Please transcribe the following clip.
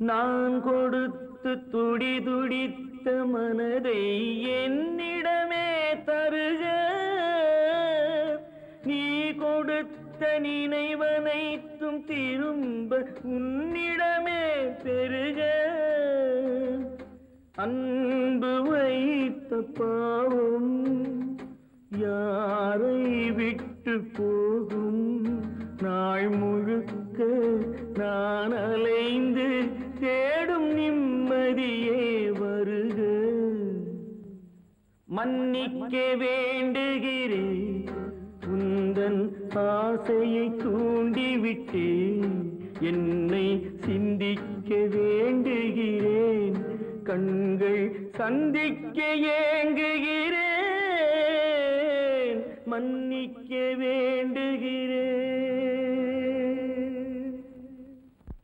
நான் கொடுத்து துடி துடித்த மனதை என்னிடமே தருக. நீ கொடுத்த நினைவனைத்தும் திரும்ப உன்னிடமே பெருக. அன்பு வைத்த பாவம் யாரை விட்டு போகும்? நாள் முழுக்க நான் அலைந்து தேடும் நிம்மதியே வருக. மன்னிக்க வேண்டுகிறேன் உந்தன் ஆசையை தூண்டிவிட்டேன் என்னை சிந்திக்க வேண்டுகிறேன் கண்கள் சந்திக்க ஏங்குகிறேன். மன்னிக்க வேண்டுகிறேன்.